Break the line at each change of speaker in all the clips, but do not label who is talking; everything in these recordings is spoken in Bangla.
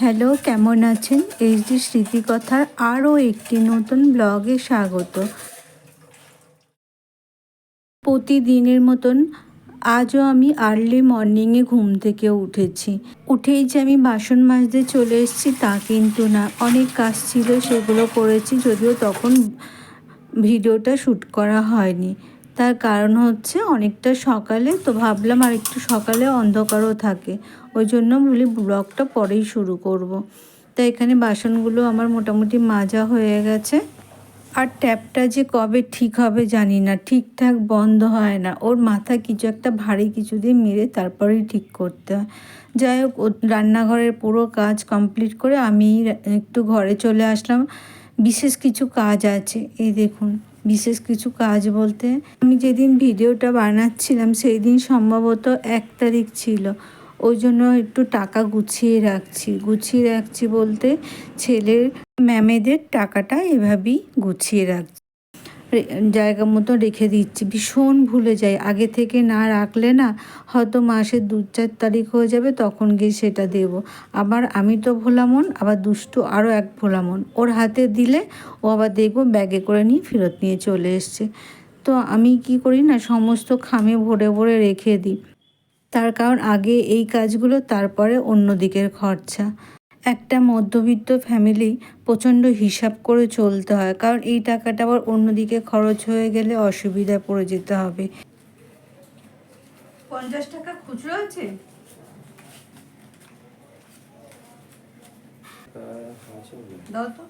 হ্যালো, কেমন আছেন? এইচডি স্মৃতিকথার আরও একটি নতুন ব্লগে স্বাগত। প্রতিদিনের মতন আজও আমি আর্লি মর্নিংয়ে ঘুম থেকে উঠেছি। উঠেই যে আমি বাসন মাজতে চলে এসেছি তা কিন্তু না। অনেক কাজ ছিল, সেগুলো করেছি, যদিও তখন ভিডিওটা শ্যুট করা হয়নি। তার কারণ হচ্ছে অনেকটা সকালে, তো ভাবলাম আর একটু সকালে অন্ধকারও থাকে। ওই জন্য বলি ব্লগটা পরেই শুরু করব। তাই এখানে বাসনগুলো আমার মোটামুটি মাজা হয়ে গেছে। আর ট্যাপটা যে কবে ঠিক হবে জানি না, ঠিকঠাক বন্ধ হয় না। ওর মাথা কিছু একটা ভারী কিছু দিয়ে মেরে তারপরেই ঠিক করতে হয়। যাই হোক রান্নাঘরের পুরো কাজ কমপ্লিট করে আমি একটু ঘরে চলে আসলাম। বিশেষ কিছু কাজ আছে, এই দেখুন। বিশেষ কিছু কাজ বলতে, আমি যেদিন ভিডিওটা বানাচ্ছিলাম সেই দিন সম্ভবত এক তারিখ ছিল। ওই জন্য একটু টাকা গুছিয়ে রাখছি। গুছিয়ে রাখছি বলতে ছেলের ম্যামেদের টাকাটা এভাবেই গুছিয়ে রাখছি। জায়গা মতো রেখে দিচ্ছি। ভীষণ ভুলে যাই। আগে থেকে না রাখলে না হয়তো মাসের দু চার তারিখ হয়ে যাবে, তখন গিয়ে সেটা দেব। আবার আমি তো ভোলামন আবার দুষ্টু আরও এক ভোলামন ওর হাতে দিলে ও আবার দেখব ব্যাগে করে নিয়ে ফেরত নিয়ে চলে এসছে। তো আমি কি করি না, সমস্ত খামে ভরে ভরে রেখে দিই। তার কারণ আগে এই কাজগুলো, তারপরে অন্য দিকের খরচা। একটা মধ্যবিত্ত ফ্যামিলি প্রচণ্ড হিসাব করে চলতে হয়। কারণ এই টাকাটা আবার অন্যদিকে খরচ হয়ে গেলে অসুবিধায় পড়ে যেতে হবে। পঞ্চাশ টাকা খুচরো আছে? দাও তো।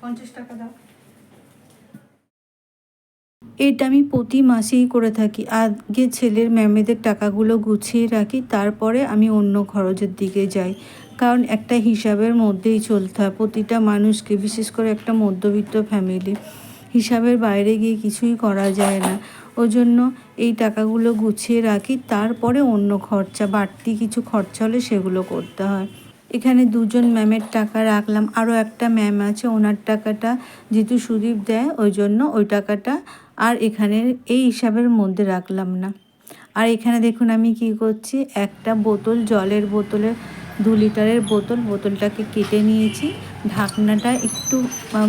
পঞ্চাশ টাকা দাও। এটা আমি প্রতি মাসেই করে থাকি। আগে ছেলের ম্যামেদের টাকাগুলো গুছিয়ে রাখি, তারপরে আমি অন্য খরচের দিকে যাই। কারণ একটা হিসাবের মধ্যেই চলতে হয়। প্রতিটা মানুষকে, বিশেষ করে একটা মধ্যবিত্ত ফ্যামিলি, হিসাবের বাইরে গিয়ে কিছুই করা যায় না। ওই জন্য এই টাকাগুলো গুছিয়ে রাখি, তারপরে অন্য খরচা, বাড়তি কিছু খরচা হলে সেগুলো করতে হয়। এখানে দুজন ম্যামের টাকা রাখলাম। আরও একটা ম্যাম আছে, ওনার টাকাটা যেহেতু সুদীপ দেয়, ওই জন্য ওই টাকাটা আর এখানে এই হিসাবের মধ্যে রাখলাম না। আর এখানে দেখুন আমি কি করছি, একটা বোতল, জলের বোতলে দু লিটারের বোতল, বোতলটাকে কেটে নিয়েছি, ঢাকনাটা একটু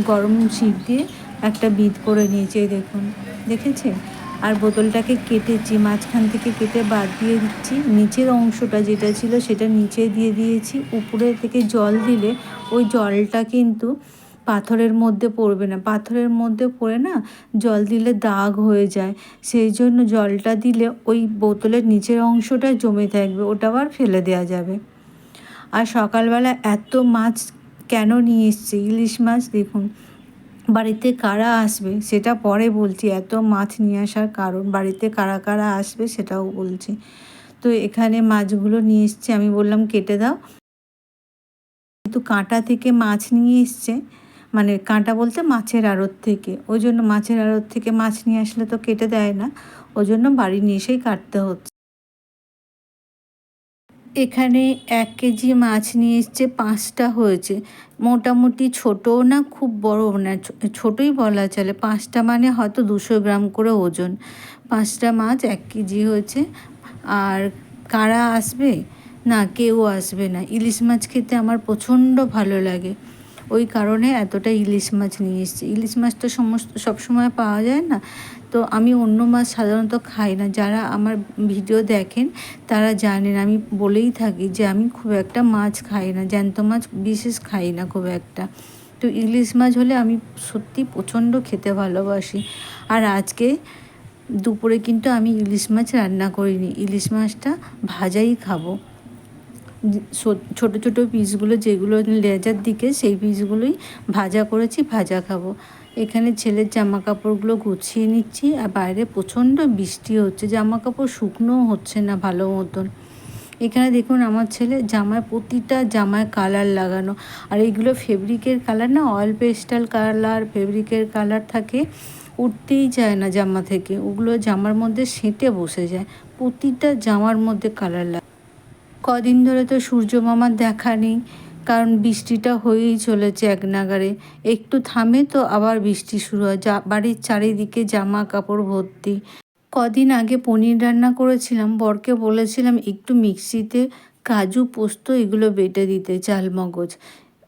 গরম শীত দিয়ে একটা বিদ করে নিয়েছি দেখুন দেখেছে আর বোতলটাকে কেটেছি, মাঝখান থেকে কেটে বাদ দিয়ে দিচ্ছি, নিচের অংশটা যেটা ছিল সেটা নিচে দিয়ে দিয়েছি, উপরে থেকে জল দিলে ওই জলটা কিন্তু পাথরের মধ্যে পড়বে না। পাথরের মধ্যে পড়ে না জল দিলে দাগ হয়ে যায়। সেই জন্য জলটা দিলে ওই বোতলের নিচের অংশটা জমে থাকবে ওটা আবার ফেলে দেওয়া যাবে। আর সকালবেলা এত মাছ কেন নিয়ে এসছে? ইলিশ মাছ দেখুন, বাড়িতে কারা আসবে? সেটা পরে বলছি, এত মাছ নিয়ে আসার কারণ, বাড়িতে কারা কারা আসবে সেটাও বলছি। তো এখানে মাছগুলো নিয়ে এসছে, আমি বললাম কেটে দাও। কিন্তু কাঁটা থেকে মাছ নিয়ে এসছে মানে কাঁটা বলতে মাছের আড়ত থেকে। ওই জন্য মাছের আড়ত থেকে মাছ নিয়ে আসলে তো কেটে দেয় না। ওই জন্য বাড়ি নিয়ে এসেই কাটতে হচ্ছে। এখানে এক কেজি মাছ নিয়ে এসছে, পাঁচটা হয়েছে। মোটামুটি ছোটো না, খুব বড় না ছোটোই বলা চলে। পাঁচটা মানে হয়তো দুশো গ্রাম করে ওজন। পাঁচটা মাছ এক কেজি হয়েছে। আর কারা আসবে? না, কেউ আসবে না। ইলিশ মাছ খেতে আমার প্রচণ্ড ভালো লাগে। ওই কারণে এতটা ইলিশ মাছ নিয়ে এসেছি। ইলিশ মাছ তো সমস্ত, সবসময় পাওয়া যায় না। তো আমি অন্য মাছ সাধারণত খাই না। যারা আমার ভিডিও দেখেন, তারা জানেন, আমি বলেই থাকি যে আমি খুব একটা মাছ খাই না, জ্যান্ত মাছ বিশেষ খাই না খুব একটা। তো ইলিশ মাছ হলে আমি সত্যি প্রচণ্ড খেতে ভালোবাসি। আর আজকে দুপুরে কিন্তু আমি ইলিশ মাছ রান্না করিনি। ইলিশ মাছটা ভাজাই খাব। ছোট ছোট পিসগুলো যেগুলো লেজার দিকে, সেই পিসগুলোই ভাজা করেছি, ভাজা খাব। এখানে ছেলের জামা কাপড়গুলো গুছিয়ে নিচ্ছি, আর বাইরে প্রচণ্ড বৃষ্টি হচ্ছে জামা কাপড় শুকনোও হচ্ছে না ভালো মতন। এখানে দেখুন আমার ছেলে জামায় প্রতিটা জামায় কালার লাগানো, আর এইগুলো ফেব্রিকের কালার না, অয়েল পেস্টাল কালার, ফেব্রিকের কালার থাকে, উঠতেই যায় না জামা থেকে, ওগুলো জামার মধ্যে সেঁটে বসে যায়, প্রতিটা জামার মধ্যে কালার লাগে কদিন ধরে তো সূর্য মামার দেখা নেই কারণ বৃষ্টিটা হয়েই চলেছে এক নাগারে একটু থামে তো আবার বৃষ্টি শুরু হয়। যা, বাড়ির চারিদিকে জামা কাপড় ভর্তি। কদিন আগে পনির রান্না করেছিলাম, বরকে বলেছিলাম, একটু মিক্সিতে কাজু পোস্ত এগুলো বেটে দিতে চাল মগজ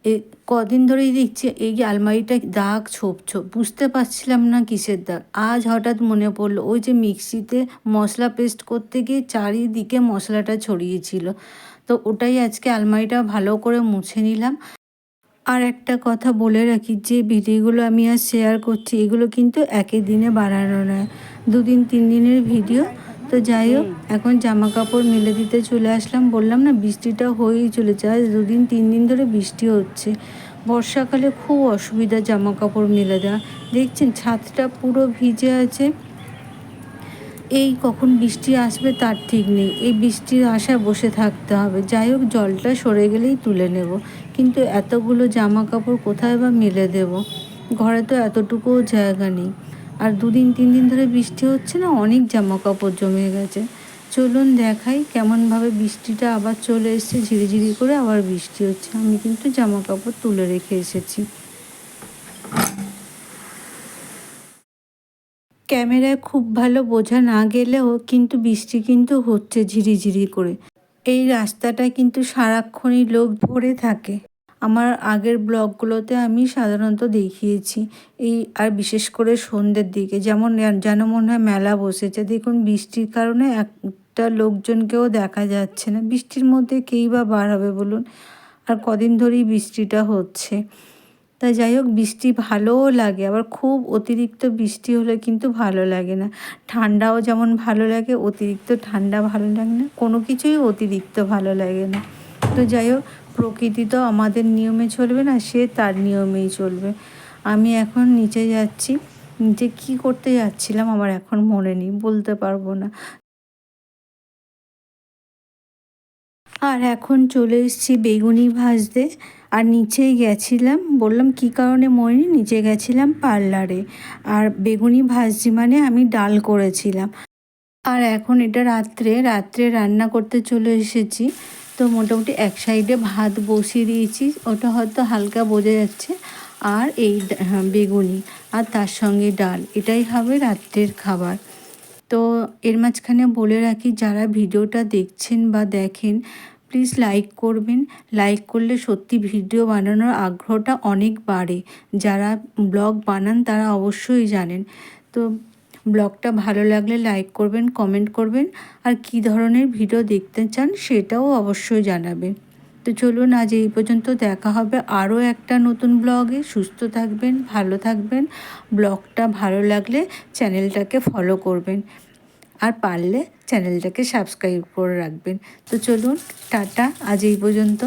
এ কদিন ধরেই দেখছি এই যে আলমারিটা দাগ ছোপ ছোপ, বুঝতে পারছিলাম না কিসের দাগ। আজ হঠাৎ মনে পড়ল, ওই যে মিক্সিতে মশলা পেস্ট করতে গিয়ে চারিদিকে মশলাটা ছড়িয়েছিল তো ওটাই আজকে আলমারিটা ভালো করে মুছে নিলাম। আর একটা কথা বলে রাখি, যে ভিডিওগুলো আমি আর শেয়ার করছি, এগুলো কিন্তু একই দিনে বানানো নয়। দুদিন, তিন দিনের ভিডিও। তো যাই হোক এখন জামা কাপড় মেলে দিতে চলে আসলাম। বললাম না বৃষ্টিটা হয়েই চলেছে। আজ দুদিন তিন দিন ধরে বৃষ্টি হচ্ছে। বর্ষাকালে খুব অসুবিধা জামা কাপড় মেলে দেওয়া। দেখছেন ছাদটা পুরো ভিজে আছে। এই কখন বৃষ্টি আসবে তার ঠিক নেই। এই বৃষ্টির আশায় বসে থাকতে হবে। যাই হোক জলটা সরে গেলেই তুলে নেব। কিন্তু এতগুলো জামা কাপড় কোথায় বা মেলে দেব? ঘরে তো এতটুকুও জায়গা নেই। আর দুদিন তিন দিন ধরে বৃষ্টি হচ্ছে না, অনেক জামা কাপড় জমে গেছে। চলুন দেখাই কেমনভাবে বৃষ্টিটা আবার চলে এসছে, ঝিরিঝিরি করে আবার বৃষ্টি হচ্ছে। আমি কিন্তু জামা কাপড় তুলে রেখে এসেছি। ক্যামেরায় খুব ভালো বোঝা না গেলেও কিন্তু বৃষ্টি কিন্তু হচ্ছে ঝিরিঝিরি করে। এই রাস্তাটা কিন্তু সারাক্ষণই লোক ভরে থাকে। আমার আগের ব্লগগুলোতে আমি সাধারণত দেখিয়েছি। এই আর বিশেষ করে সন্ধ্যের দিকে। যেমন যেন মনে হয় মেলা বসেছে। দেখুন বৃষ্টির কারণে একটা লোকজনকেও দেখা যাচ্ছে না। বৃষ্টির মধ্যে কেই বা বার হবে বলুন? আর কদিন ধরেই বৃষ্টিটা হচ্ছে। তাই যাই হোক, বৃষ্টি ভালোও লাগে। আবার খুব অতিরিক্ত বৃষ্টি হলে কিন্তু ভালো লাগে না। ঠান্ডাও যেমন ভালো লাগে, অতিরিক্ত ঠান্ডা ভালো লাগে না। কোনো কিছুই অতিরিক্ত ভালো লাগে না। তো যাই হোক প্রকৃতি তো আমাদের নিয়মে চলবে না, সে তার নিয়মেই চলবে। আমি এখন নিচে যাচ্ছি, নিচে কি করতে যাচ্ছিলাম আমার এখন মনে নেই, বলতে পারব না। আর এখন চলে এসেছি বেগুনি ভাজতে, আর নিচেই গেছিলাম, বললাম কি কারণে মনে নিচে গেছিলাম পার্লারে। আর বেগুনি ভাজছি মানে আমি ডাল করেছিলাম। আর এখন এটা রাত্রে রাত্রে রান্না করতে চলে এসেছি। তো মোটামুটি এক সাইডে ভাত বসিয়ে দিয়েছি ওটা হয়তো হালকা বোঝা যাচ্ছে। আর এই হ্যাঁ, বেগুনি আর তার সঙ্গে ডাল এটাই হবে রাত্রের খাবার। তো এর মাঝখানে বলে রাখি যারা ভিডিওটা দেখছেন বা দেখেন প্লিজ লাইক করবেন। লাইক করলে সত্যি ভিডিও বানানোর আগ্রহটা অনেক বাড়ে। যারা ব্লগ বানান তারা অবশ্যই জানেন। তো ব্লগটা ভালো লাগলে লাইক করবেন কমেন্ট করবেন, আর কি ধরনের ভিডিও দেখতে চান সেটাও অবশ্যই জানাবেন। তো চলুন আজ এই পর্যন্ত দেখা হবে আরও একটা নতুন ব্লগে সুস্থ থাকবেন, ভালো থাকবেন, ব্লগটা ভালো লাগলে চ্যানেলটাকে ফলো করবেন, আর পারলে চ্যানেলটাকে সাবস্ক্রাইব করে রাখবেন। তো চলুন, টাটা, আজ এই পর্যন্ত।